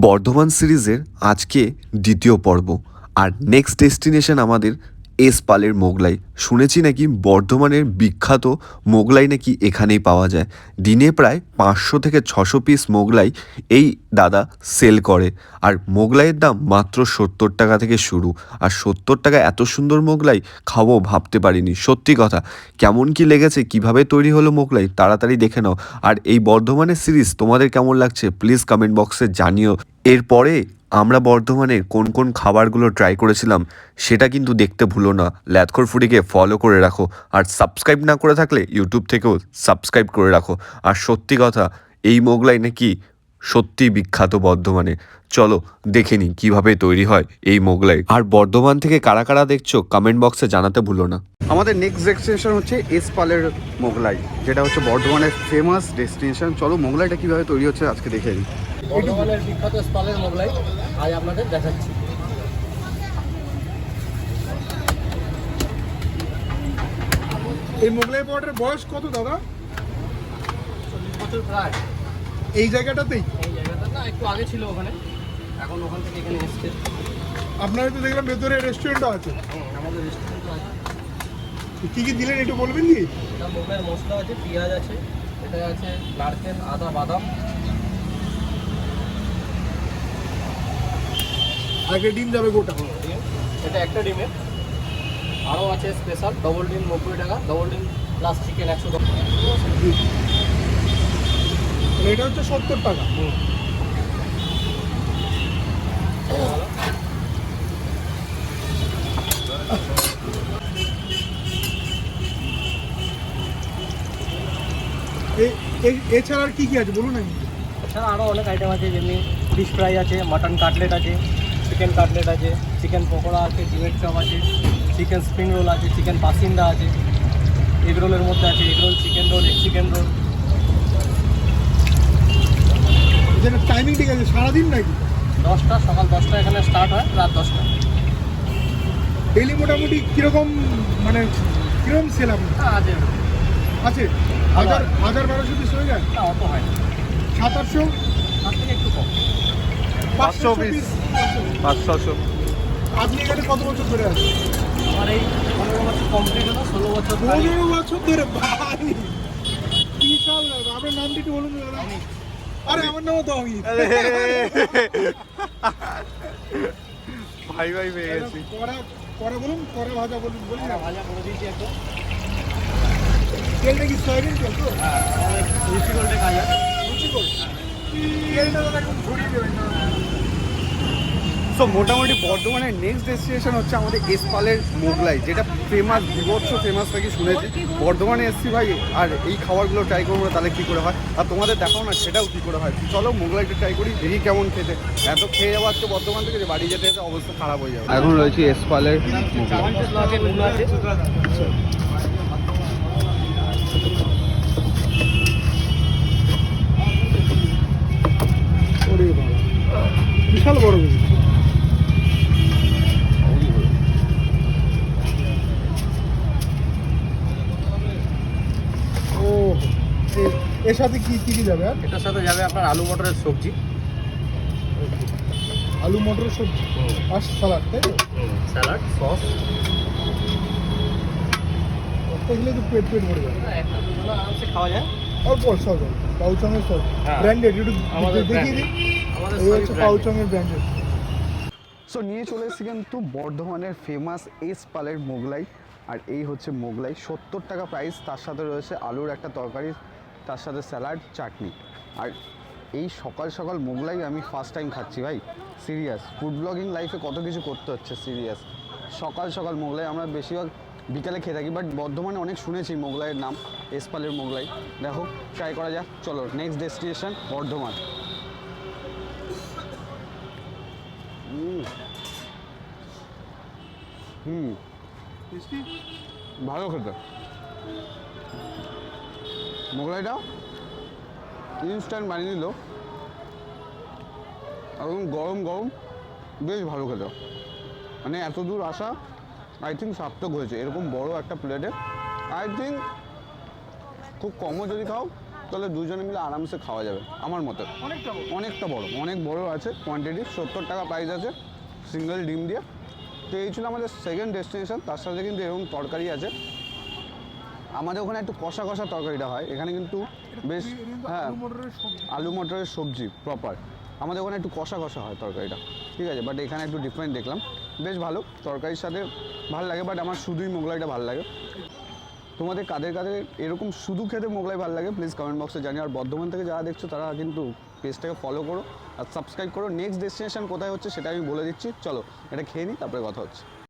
বর্ধমান সিরিজের আজকে দ্বিতীয় পর্ব। আর নেক্সট ডেস্টিনেশন আমাদের এস পালের মোগলাই। শুনেছি নাকি বর্ধমানের বিখ্যাত মোগলাই নাকি এখানেই পাওয়া যায়। দিনে প্রায় পাঁচশো থেকে ছশো পিস মোগলাই এই দাদা সেল করে। আর মোগলাইয়ের দাম মাত্র সত্তর টাকা থেকে শুরু। আর সত্তর টাকা এত সুন্দর মোগলাই খাব ভাবতে পারিনি। সত্যি কথা, কেমন কি লেগেছে, কীভাবে তৈরি হলো মোগলাই, তাড়াতাড়ি দেখে নাও। আর এই বর্ধমানের সিরিজ তোমাদের কেমন লাগছে প্লিজ কমেন্ট বক্সে জানিও। এরপরে আমরা বর্ধমানে কোন কোন খাবারগুলো ট্রাই করেছিলাম, সেটা কিন্তু দেখতে ভুলো না। ল্যাথখোর ফুডিকে ফলো করে রাখো আর সাবস্ক্রাইব না করে থাকলে ইউটিউব থেকেও সাবস্ক্রাইব করে রাখো। আর সত্যি কথা, এই মোগলাই নাকি সত্যি বিখ্যাত বর্ধমানে। চলো দেখে নিই কীভাবে তৈরি হয় এই মোগলাই। আর বর্ধমান থেকে কারা কারা দেখছ কমেন্ট বক্সে জানাতে ভুলো না। আমাদের নেক্সট ডেস্টিনেশন হচ্ছে এসপালের মোগলাই, যেটা হচ্ছে বর্ধমানের ফেমাস ডেস্টিনেশন চলো মোগলাইটা কীভাবে তৈরি হচ্ছে আজকে দেখে নিই। বর্ধমানের বিখ্যাত স্পালের মোগলাই আজ আপনাদের দেখাচ্ছি। এই মোগলাই পাউডারের বয়স কত দাদা? চল্লিশ বছর প্রায়। এই জায়গাটাতেই? এই জায়গাটা না একটু আগে ছিল ওখানে। এখন ওখান থেকে এখানে এসছে। আপনারা তো দেখলাম ভেতরে রেস্টুরেন্টও আছে। আমাদের রেস্টুরেন্ট আছে। কি কি দিলেন একটু বলবেন কি? এটা মশলা আছে পেঁয়াজ আছে এটা আছে নারকেল আদা বাদাম। আগে ডিম যাবে গোটা। এটা একটা ডিমের। আরও আছে স্পেশাল ডবল ডিম নব্বই টাকা ডবল ডিম প্লাস চিকেন একশো টাকা। এটা হচ্ছে সত্তর টাকা। এছাড়া আর কি কি আছে বলুন? না এছাড়া আরও অনেক আইটেম আছে যেমনি ফিশ ফ্রাই আছে মাটন কাটলেট আছে। চিকেন কাটলেট আছে চিকেন পকোড়া আছে ডিমের চপ আছে চিকেন স্প্রিং রোল আছে চিকেন বাসিন্দা আছে এগ রোলের মধ্যে আছে egg roll chicken roll egg chicken roll. যেটা টাইমিং ঠিক আছে সারাদিন নাকি? দশটা সকাল দশটা এখানে স্টার্ট হয় রাত দশটা। ডেলি মোটামুটি কীরকম মানে কীরকম সেল আপনার? হ্যাঁ আছে। আছে? হাজার হাজার বারোশো পিস হয়ে যায়? না অত হয় না। সাত আটশো? তার থেকে একটু কম। পাঁচশো পিস। পাঁচ ছশো আপনি এখানে কত বছর ধরে আছেন আমার এই পনেরো বছর কমপ্লিট হলো ষোলো বছর ধরে। পনেরো বছর ধরে ভাই। বিশাল আপনার নামটি একটু বলুন আরে আমার নামও তো আমি। ভাই ভাই পেয়ে কড়া কড়া বলুন কড়া ভাজা বলুন বলুন না। ভাজা করে দিয়েছি একদম। তেলটা কি সয়াবিন তেল তো? হ্যাঁ রুচি গোল্ডে কাজ রুচি করে তেলটা একদম ছড়িয়ে দেবেন না সো মোটামুটি বর্ধমানের নেক্সট ডেস্টিনেশন হচ্ছে আমাদের এসপালের মোগলাই যেটা ফেমাস বিভৎস ফেমাস নাকি শুনেছি। বর্ধমানে এসছি ভাই আর এই খাবারগুলো ট্রাই করব না তাহলে কী করে হয়? আর তোমাদের দেখাও না সেটাও কী করে হয়? চলো মোগলাইটা ট্রাই করি দেখি কেমন খেতে। এত খেয়ে যাব আজকে বর্ধমান থেকে যে বাড়ি যেতে যেতে অবস্থা খারাপ হয়ে যাবে। এখন রয়েছে এসপালের বিশাল বড়। এ- এর সাথে কি কি কি যাবে আর? এটার সাথে যাবে আপনার আলু মটরের সবজি। আলু মটর সবজি। আর সালাড তাই তো? Salad sauce. একটা খেলে তো পেট পেট ভরে যাবে। একটা দুটো আরামসে খাওয়া যায়। অল্প সব পাউচঙের সব হ্যাঁ। ব্র্যান্ডেড একটু আমাদের দেখিয়ে দিই। আমাদের এই হচ্ছে branded। ব্র্যান্ডেড সো নিয়ে চলে এসেছি কিন্তু বর্ধমানের ফেমাস এস পালের মোগলাই। আর এই হচ্ছে মোগলাই। সত্তর টাকা প্রাইস তার সাথে রয়েছে আলুর একটা তরকারি। তার সাথে স্যালাড চাটনি। আর এই সকাল সকাল মোগলাই আমি ফার্স্ট টাইম খাচ্ছি ভাই সিরিয়াস ফুড ব্লগিং লাইফে কত কিছু করতে হচ্ছে সিরিয়াস সকাল সকাল মোগলাই আমরা বেশিরভাগ বিকালে খেয়ে থাকি বাট বর্ধমানে অনেক শুনেছি মোগলাইয়ের নাম এসপালের মোগলাই। দেখো ট্রাই করা যাক চলো নেক্সট ডেস্টিনেশন বর্ধমান। হুম। ভালো খেতে। মোগলাইটা ইনস্ট্যান্ট বানিয়ে দিল এবং গরম গরম বেশ ভালো খেতে। মানে এত দূর আসা আই থিঙ্ক সার্থক হয়েছে। এরকম বড় একটা প্লেটে আই থিঙ্ক খুব কমও যদি খাও তাহলে দুজনে মিলে আরামসে খাওয়া যাবে আমার মতে। অনেকটা বড়। অনেক বড় আছে কোয়ান্টিটি সত্তর টাকা প্রাইস আছে সিঙ্গেল ডিম দিয়ে। তো এই ছিল আমাদের সেকেন্ড ডেস্টিনেশন তার সাথে কিন্তু এরকম তরকারি আছে। আমাদের ওখানে একটু কষা কষা তরকারিটা হয়। এখানে কিন্তু বেশ হ্যাঁ আলু মটরের সবজি। প্রপার আমাদের ওখানে একটু কষা কষা হয় তরকারিটা। ঠিক আছে বাট এখানে একটু ডিফারেন্ট দেখলাম। বেশ ভালো তরকারির সাথে ভালো লাগে বাট আমার শুধুই মোগলাইটা ভালো লাগে। তোমাদের কাদের কাদের এরকম শুধু খেতে মোগলাই ভালো লাগে প্লিজ কমেন্ট বক্সে জানি আর বর্ধমান থেকে যারা দেখছ তারা কিন্তু পেজটাকে ফলো করো আর সাবস্ক্রাইব করো। নেক্সট ডেস্টিনেশন কোথায় হচ্ছে সেটা আমি বলে দিচ্ছি। চলো এটা খেয়ে নিই তারপরে কথা হচ্ছে।